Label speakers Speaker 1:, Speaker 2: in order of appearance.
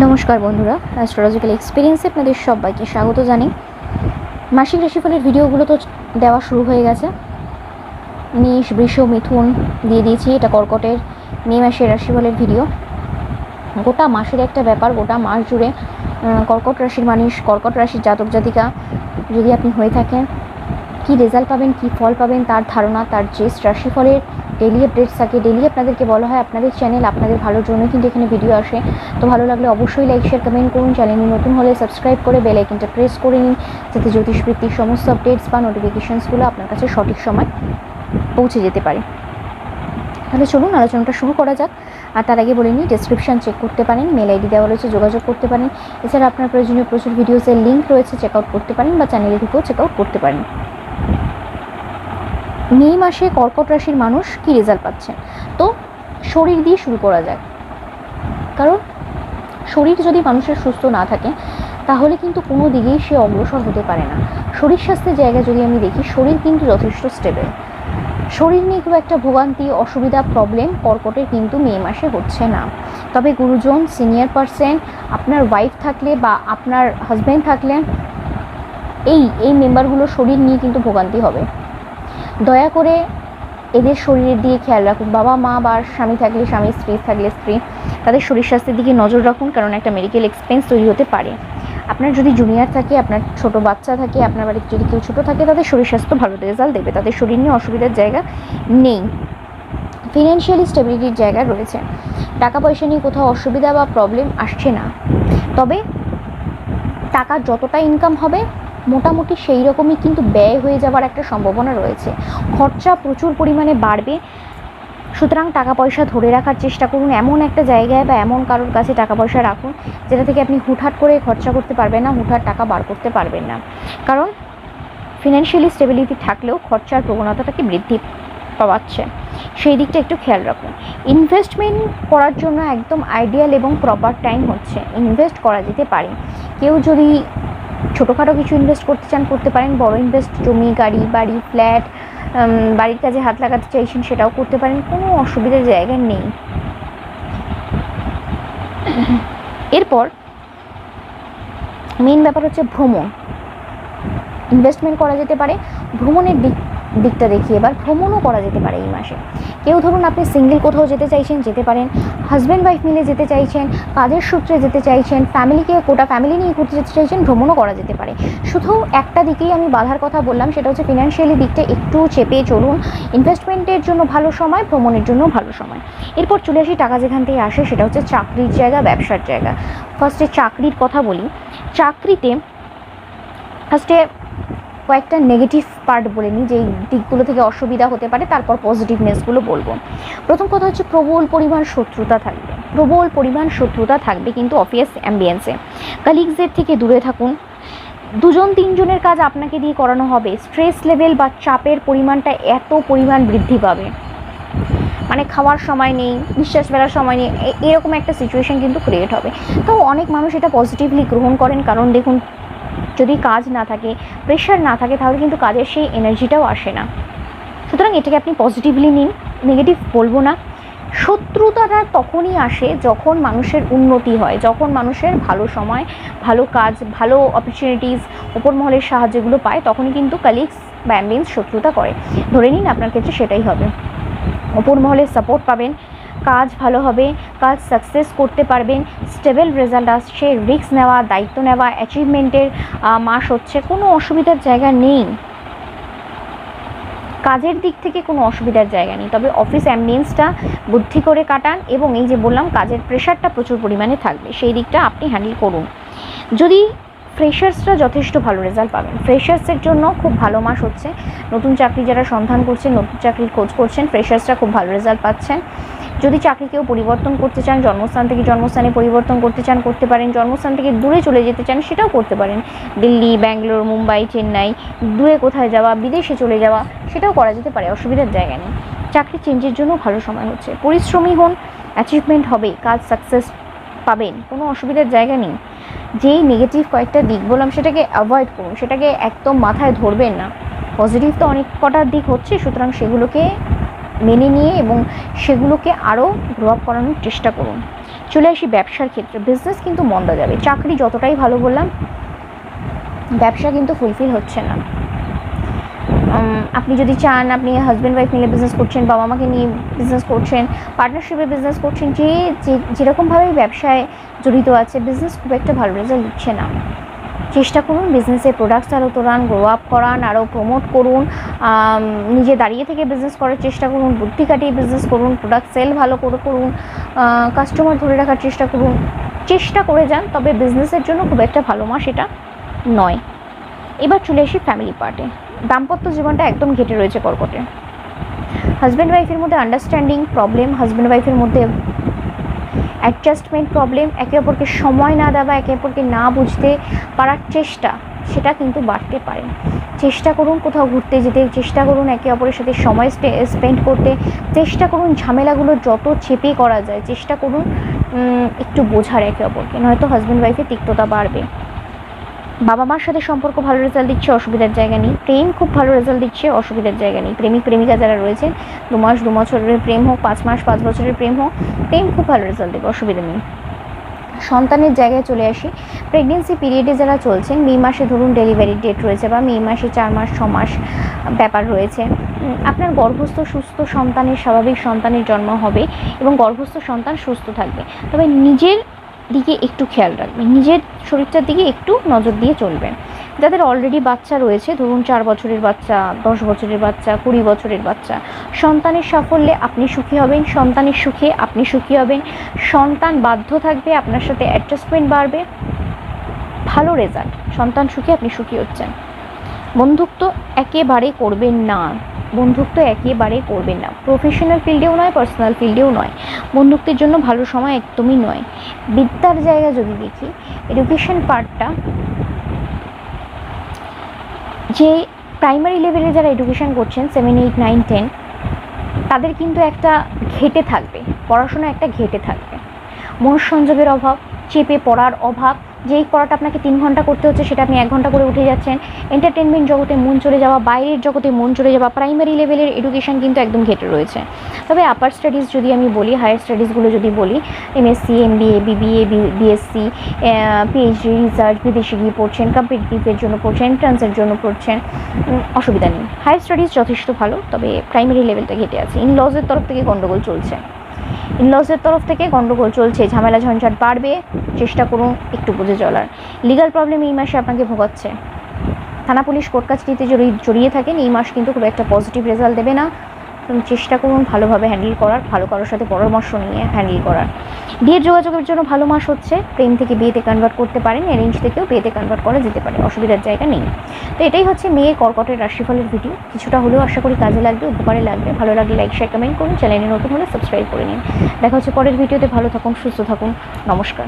Speaker 1: নমস্কার বন্ধুরা অ্যাস্ট্রোলজিক্যাল এক্সপিরিয়েন্সে আপনাদের সবাইকে স্বাগত জানাই। মাসিক রাশিফলের ভিডিওগুলো তো দেওয়া শুরু হয়ে গেছে। মেষ, বৃষ, মিথুন দিয়ে দিয়েছি, এটা কর্কটের মে মাসের রাশিফলের ভিডিও। গোটা মাসের একটা ব্যাপার, গোটা মাস জুড়ে কর্কট রাশির মানুষ, কর্কট রাশির জাতক জাতিকা যদি আপনি হয়ে থাকেন, কী রেজাল্ট পাবেন, কী ফল পাবেন, তার ধারণা, তার যে রাশিফলের ডেলি আপডেটস থাকে ডেলি আপনাদেরকে বলা হয় আপনাদের চ্যানেল আপনাদের ভালোর জন্য কিন্তু এখানে ভিডিও আসে। তো ভালো লাগলে অবশ্যই লাইক শেয়ার কমেন্ট করুন। চ্যানেলে নতুন হলে সাবস্ক্রাইব করে বেল আইকনটা প্রেস করে নিন, যাতে জ্যোতিষবৃত্তির সমস্ত আপডেটস বা নোটিফিকেশানসগুলো আপনার কাছে সঠিক সময় পৌঁছে যেতে পারে। তাহলে চলুন আলোচনাটা শুরু করা যাক। আর তার আগে বলে নিই ডেসক্রিপশন চেক করতে পারেন মেল আইডি দেওয়া রয়েছে, যোগাযোগ করতে পারেন। এছাড়া আপনার প্রয়োজনীয় প্রচুর ভিডিওসের লিঙ্ক রয়েছে চেক আউট করতে পারেন বা চ্যানেলে ঢুকেও চেক আউট করতে পারেন। মে মাসে কর্কট রাশির মানুষ কী রেজাল্ট পাচ্ছেন? তো শরীর দিয়ে শুরু করা যাক। কারণ শরীর যদি মানুষের সুস্থ না থাকে, তাহলে কিন্তু কোনো দিকেই সে অগ্রসর হতে পারে না। শরীর স্বাস্থ্যের জায়গায় যদি আমি দেখি, শরীর কিন্তু যথেষ্ট স্টেবল শরীর নিয়ে খুব একটা ভোগান্তি, অসুবিধা প্রবলেম কর্কটের কিন্তু মে মাসে হচ্ছে না। তবে গুরুজন সিনিয়র পার্সন আপনার ওয়াইফ থাকলে বা আপনার হাজব্যান্ড থাকলে, এই এই মেম্বারগুলোর শরীর নিয়ে কিন্তু ভোগান্তি হবে। দয়া করে এদের শরীরের দিকে খেয়াল রাখুন। বাবা, মা বা স্বামী থাকলে, স্বামী, স্ত্রী থাকলে, স্ত্রী, তাদের শরীর স্বাস্থ্যের দিকে নজর রাখুন, কারণ একটা মেডিকেল এক্সপেন্স তৈরি হতে পারে। আপনার যদি জুনিয়র থাকে, আপনার ছোট বাচ্চা থাকে, আপনার বাড়িতে যদি কেউ ছোটো থাকে, তাদের শরীর স্বাস্থ্য ভালো রেজাল্ট দেবে। তাদের শরীর নিয়ে অসুবিধার জায়গা নেই। ফিনান্সিয়ালি স্টেবিলিটির জায়গা রয়েছে। টাকা পয়সা নিয়ে কোথাও অসুবিধা বা প্রবলেম আসছে না। তবে টাকা যতটা ইনকাম হবে মোটামুটি সেই রকমই কিন্তু ব্যয় হয়ে যাওয়ার একটা সম্ভাবনা রয়েছে। খরচা প্রচুর পরিমাণে বাড়বে। সুতরাং টাকা পয়সা ধরে রাখার চেষ্টা করুন। এমন একটা জায়গায় বা এমন কারোর কাছে টাকা পয়সা রাখুন, যেটা থেকে আপনি হুটহাট করে খরচা করতে পারবেন না, হুটহাট টাকা বার করতে পারবেন না। কারণ ফিনান্সিয়ালি স্টেবিলিটি থাকলেও খরচার প্রবণতাটাকে বৃদ্ধি পাওয়াচ্ছে। সেই দিকটা একটু খেয়াল রাখুন। ইনভেস্টমেন্ট করার জন্য একদম আইডিয়াল এবং প্রপার টাইম হচ্ছে। ইনভেস্ট করা যেতে পারে। কেউ যদি ছোটোখাটো কিছু ইনভেস্ট করতে চান, করতে পারেন। বড় ইনভেস্ট জমি, গাড়ি, বাড়ি ফ্ল্যাট বাড়ির কাজে হাত লাগাতে চাইছেন সেটাও করতে পারেন, কোনো অসুবিধার জায়গা নেই। এরপর মেন ব্যাপার হচ্ছে ভ্রমণ। ইনভেস্টমেন্ট করা যেতে পারে। ভ্রমণের দিক দিকটা দেখি এবার ভ্রমণও করা যেতে পারে এই মাসে। কেউ ধরুন আপনি সিঙ্গেল কোথাও যেতে চাইছেন, যেতে পারেন হাজব্যান্ড ওয়াইফ মিলে যেতে চাইছেন, কাজের সূত্রে যেতে চাইছেন ফ্যামিলিকে গোটা ফ্যামিলি নিয়ে ঘুরতে যেতে চাইছেন, ভ্রমণও করা যেতে পারে। শুধু একটা দিকেই আমি বাধার কথা বললাম, সেটা হচ্ছে ফিনান্সিয়ালি দিকটা একটু চেপে চলুন। ইনভেস্টমেন্টের জন্য ভালো সময়, ভ্রমণের জন্য ভালো সময়। এরপর চলে আসি টাকা যেখান থেকে আসে, সেটা হচ্ছে চাকরির জায়গা, ব্যবসার জায়গা। ফার্স্টে চাকরির কথা বলি। চাকরিতে ফার্স্টে কয়েকটা নেগেটিভ পার্ট বলে নিই, যেই দিকগুলো থেকে অসুবিধা হতে পারে, তারপর পজিটিভনেসগুলো বলব। প্রথম কথা হচ্ছে প্রবল পরিমাণ শত্রুতা থাকবে। প্রবল পরিমাণ শত্রুতা থাকবে কিন্তু অফিস অ্যাম্বিয়েন্সে কালিগসদের থেকে দূরে থাকুন। দুজন, তিনজনের কাজ আপনাকে দিয়ে করানো হবে। স্ট্রেস লেভেল বা চাপের পরিমাণটা এত পরিমাণ বৃদ্ধি পাবে। মানে খাওয়ার সময় নেই, নিঃশ্বাস ফেলার সময় নেই এরকম একটা সিচুয়েশন কিন্তু ক্রিয়েট হবে। তো অনেক মানুষ এটা পজিটিভলি গ্রহণ করেন। কারণ দেখুন যদি কাজ না থাকে প্রেশার না থাকে, তাহলে কিন্তু কাজের সেই এনার্জিটাও আসে না। সুতরাং এটাকে আপনি পজিটিভলি নিন নেগেটিভ বলব না। শত্রুতাটা তখনই আসে যখন মানুষের উন্নতি হয়, যখন মানুষের ভালো সময়, ভালো কাজ, ভালো অপরচুনিটিস ওপর মহলের সাহায্যগুলো পায়, তখনই কিন্তু কালিগস বা শত্রুতা করে। ধরে নিন আপনার ক্ষেত্রে সেটাই হবে। ওপর মহলের সাপোর্ট পাবেন কাজ ভালো হবে, কাজ সাকসেস করতে পারবেন স্টেবল রেজাল্ট আসছে রিস্ক নেওয়া, দায়িত্ব নেওয়া অ্যাচিভমেন্টের মাস হচ্ছে, কোনো অসুবিধার জায়গা নেই। কাজের দিক থেকে কোনো অসুবিধার জায়গা নেই, তবে অফিস অ্যাম্বিয়েন্সটা বুদ্ধি করে কাটান এবং এই যে বললাম, কাজের প্রেশারটা প্রচুর পরিমাণে থাকবে, সেই দিকটা আপনি হ্যান্ডেল করুন। যদি ফ্রেশার্সরা যথেষ্ট ভালো রেজাল্ট পাবেন। ফ্রেশার্সের জন্য খুব ভালো মাস হচ্ছে। নতুন চাকরি যারা সন্ধান করছেন, নতুন চাকরির খোঁজ করছেন ফ্রেশার্সরা খুব ভালো রেজাল্ট পাচ্ছেন। যদি চাকরি কেউ পরিবর্তন করতে চান, জন্মস্থান থেকে জন্মস্থানে পরিবর্তন করতে চান, করতে পারেন। জন্মস্থান থেকে দূরে চলে যেতে চান, সেটাও করতে পারেন। দিল্লি, ব্যাঙ্গালোর, মুম্বাই, চেন্নাই দূরে কোথায় যাওয়া, বিদেশে চলে যাওয়া, সেটাও করা যেতে পারে, অসুবিধার জায়গা নেই। চাকরি চেঞ্জের জন্য ভালো সময় হচ্ছে। পরিশ্রমী হন অ্যাচিভমেন্ট হবে, কাজ সাকসেস পাবেন, কোনো অসুবিধার জায়গা নেই। যেই নেগেটিভ কয়েকটা দিক বললাম, সেটাকে অ্যাভয়েড করুন। সেটাকে একদম মাথায় ধরবেন না। পজিটিভ তো অনেক কটার দিক হচ্ছে, সুতরাং সেগুলোকে মেনে নিয়ে এবং সেগুলোকে আরও গ্রো আপ করানোর চেষ্টা করুন। চলে আসি ব্যবসার ক্ষেত্রে। বিজনেস কিন্তু মন্দা যাবে। চাকরি যতটাই ভালো বললাম, ব্যবসা কিন্তু ফুলফিল হচ্ছে না। আপনি যদি চান, আপনি হাজব্যান্ড ওয়াইফ মিলে বিজনেস করছেন, বাবা মাকে নিয়ে বিজনেস করছেন পার্টনারশিপে বিজনেস করছেন, যে, যে- যেরকমভাবেই ব্যবসায় জড়িত আছে বিজনেস খুব একটা ভালো রেজাল্ট দিচ্ছে না। চেষ্টা করুন বিজনেসের প্রোডাক্টস আরও তোলান গ্রো আপ করান আরও প্রমোট করুন নিজে দাঁড়িয়ে থেকে বিজনেস করার চেষ্টা করুন, বুদ্ধি কাটিয়ে বিজনেস করুন প্রোডাক্ট সেল ভালো করে করুন কাস্টমার ধরে রাখার চেষ্টা করুন। চেষ্টা করে যান, তবে বিজনেসের জন্য খুব একটা ভালো মাস এটা নয়। এবার চলে আসি ফ্যামিলি পার্টে দাম্পত্য জীবনটা একদম ঘেটে রয়েছে কর্কটে। হাজব্যান্ড ওয়াইফের মধ্যে আন্ডারস্ট্যান্ডিং প্রবলেম হাজব্যান্ড ওয়াইফের মধ্যে অ্যাডজাস্টমেন্ট প্রবলেম একে অপরকে সময় না দেওয়া, একে অপরকে না বুঝতে পারার চেষ্টা, সেটা কিন্তু বাড়তে পারে। চেষ্টা করুন কোথাও ঘুরতে যেতে, চেষ্টা করুন একে অপরের সাথে সময় স্পেন্ড করতে, চেষ্টা করুন ঝামেলাগুলো যত চেপে করা যায়, চেষ্টা করুন একটু বোঝার একে অপরকে, নয়তো হাজব্যান্ড ওয়াইফের তিক্ততা বাড়বে। বাবা মার সাথে সম্পর্ক ভালো রেজাল্ট দিচ্ছে, অসুবিধার জায়গা নেই। প্রেম খুব ভালো রেজাল্ট দিচ্ছে, অসুবিধার জায়গা নেই। প্রেমিক, প্রেমিকা যারা রয়েছেন, দু মাস, দু বছরের প্রেম হোক, পাঁচ মাস, পাঁচ বছরের প্রেম হোক, প্রেম খুব ভালো রেজাল্ট দেবে, অসুবিধা নেই। সন্তানের জায়গায় চলে আসি। প্রেগনেন্সি পিরিয়ডে যারা চলছেন, মে মাসে ধরুন ডেলিভারি ডেট রয়েছে বা মে মাসে চার মাস, ছ মাস ব্যাপার রয়েছে আপনার গর্ভস্থ সুস্থ সন্তানের, স্বাভাবিক সন্তানের জন্ম হবে এবং গর্ভস্থ সন্তান সুস্থ থাকবে। তবে নিজের দিকে একটু খেয়াল রাখবেন। নিজের শরীরটার দিকে একটু নজর দিয়ে চলবেন। যাদের অলরেডি বাচ্চা রয়েছে, ধরুন চার বছরের বাচ্চা, দশ বছরের বাচ্চা, কুড়ি বছরের বাচ্চা, সন্তানের সাফল্যে আপনি সুখী হবেন, সন্তানের সুখে আপনি সুখী হবেন। সন্তান বাধ্য থাকবে, আপনার সাথে অ্যাডজাস্টমেন্ট বাড়বে। ভালো রেজাল্ট সন্তান সুখে আপনি সুখী হচ্ছেন। বন্ধুত্ব একেবারে করবেন না। বন্ধুত্ব একেবারে করবেন না। প্রফেশনাল ফিল্ডেও নয় পার্সোনাল ফিল্ডেও নয়। বন্ধুত্বের জন্য ভালো সময় একদমই নয়। বিদ্যার জায়গা যদি দেখি এডুকেশন পার্টটা যে প্রাইমারি লেভেলে যারা এডুকেশন করছেন সেভেন এইট নাইন টেন তাদের কিন্তু একটা ঘেটে থাকবে। পড়াশোনা একটা ঘেটে থাকবে। মনঃসংযোগের অভাব, চেপে পড়ার অভাব যেই পড়াটা আপনাকে তিন ঘণ্টা করতে হচ্ছে, সেটা আপনি এক ঘণ্টা করে উঠে যাচ্ছেন। এন্টারটেনমেন্ট জগতে মন চলে যাওয়া, বাইরের জগতে মন চলে যাওয়া প্রাইমারি লেভেলের এডুকেশন কিন্তু একদম ঘেটে রয়েছে। তবে আপার স্টাডিজ যদি আমি বলি হায়ার স্টাডিজগুলো যদি বলি MSc MBA BBA BSc PhD research বিদেশে গিয়ে পড়ছেন কম্পিটিটিভের জন্য পড়ছেন এন্ট্রান্সের জন্য পড়ছেন অসুবিধা নেই। হায়ার স্টাডিজ যথেষ্ট ভালো, তবে প্রাইমারি লেভেলটা ঘেটে আছে। ইন লজের তরফ থেকে গণ্ডগোল চলছে। ইনলসের তরফ থেকে গণ্ডগোল চলছে, ঝামেলা ঝঞ্ঝাট বাড়বে, চেষ্টা করুন একটু বুঝে চলার। লিগাল প্রবলেম এই মাসে আপনাকে ভোগাচ্ছে। থানা পুলিশ কোর্ট কাছটিতে জড়িয়ে থাকেন এই মাস কিন্তু খুব একটা পজিটিভ রেজাল্ট দেবে না। চেষ্টা করুন ভালোভাবে হ্যান্ডেল করার, ভালো কারোর সাথে পরামর্শ নিয়ে হ্যান্ডেল করার। বিয়ের যোগাযোগের জন্য ভালো মাস হচ্ছে, প্রেম থেকে বিয়েতে কনভার্ট করতে পারেন অ্যারেঞ্জ থেকেও বিয়েতে কনভার্ট করা যেতে পারে, অসুবিধার জায়গা নেই। তো এটাই হচ্ছে মেয়ে কর্কটের রাশিফলের ভিডিও কিছুটা হলেও আশা করি কাজে লাগবে, উপকারে লাগবে। ভালো লাগলে লাইক শেয়ার কমেন্ট করুন চ্যানেলে নতুন হলে সাবস্ক্রাইব করে নিন। দেখা হচ্ছে পরের ভিডিওতে ভালো থাকুন, সুস্থ থাকুন, নমস্কার।